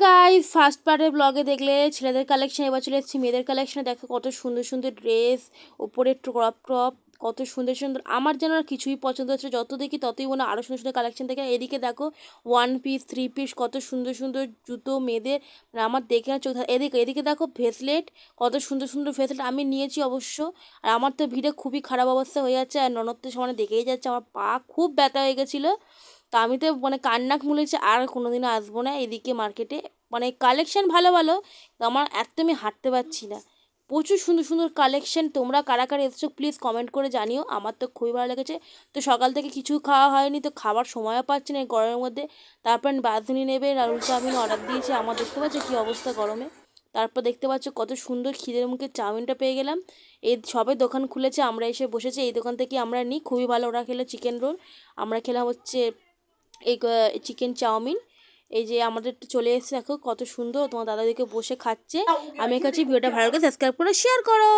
Guys first পার্টের ব্লগে দেখলে ছেলেদের কালেকশন এবার চলে এসেছি, মেয়েদের কালেকশনে দেখো কত সুন্দর সুন্দর ড্রেস ওপরে ক্রপ টপ কত সুন্দর সুন্দর। আমার যেন আর কিছুই পছন্দ হচ্ছে যত দেখি ততই মনে আরও সুন্দর সুন্দর কালেকশন দেখে। এদিকে দেখো ওয়ান পিস থ্রি পিস কত সুন্দর সুন্দর জুতো মেয়েদের মানে আমার দেখে না চোখ এদিকে এদিকে দেখো ভেসলেট কত সুন্দর সুন্দর ভেসলেট আমি নিয়েছি অবশ্য। আর আমার তো ভিড়ে খুবই খারাপ অবস্থা হয়ে যাচ্ছে, আর ননদ তো দেখেই যাচ্ছে, আমার পা খুব ব্যথা হয়ে গেছিল। তা আমি তো মানে কান্নাক মুলেছে, আর কোনোদিনও আসব না এদিকে মার্কেটে মানে কালেকশন ভালো ভালো আমার একদমই হাঁটতে পারছি না। প্রচুর সুন্দর সুন্দর কালেকশন তোমরা কারা কারা এসছো প্লিজ কমেন্ট করে জানিও, আমার তো খুবই ভালো লেগেছে। তো সকাল থেকে কিছু খাওয়া হয়নি, তো খাবার সময়ও পাচ্ছি না গরমের মধ্যে। তারপর বাঁধুনি নেবে রাহুল চাউমিন অর্ডার দিয়েছে, আমার দেখতে পাচ্ছ কী অবস্থা গরমে। তারপর দেখতে পাচ্ছ কত সুন্দর খিদের মুখে চাউমিনটা পেয়ে গেলাম। এই সবে দোকান খুলেছে, আমরা এসে বসেছি, এই দোকান থেকে আমরা নিই, খুবই ভালো, ওরা খেলো চিকেন রোল আমরা খেলাম হচ্ছে এই চিকেন চাউমিন। এই যে আমাদের চলে এসেছে দেখো কত সুন্দর। তোমার দাদাদিকে বসে খাচ্ছে। আমি কাছে ভিডিওটা ভালো করে সাবস্ক্রাইব করে শেয়ার করো।